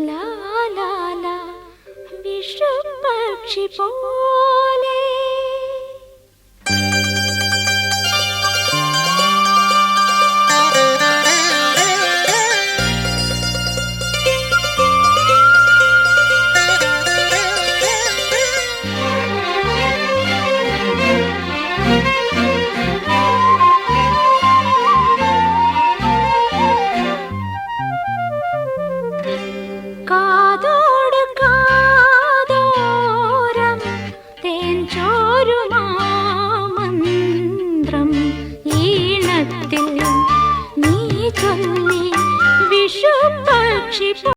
ला ला ला पक्षिपो കാതോട് കാതോരം തേൻ ചോരുമാമന്ത്രം ഈണത്തിൽ നീ ചൊല്ലി വിഷുപക്ഷി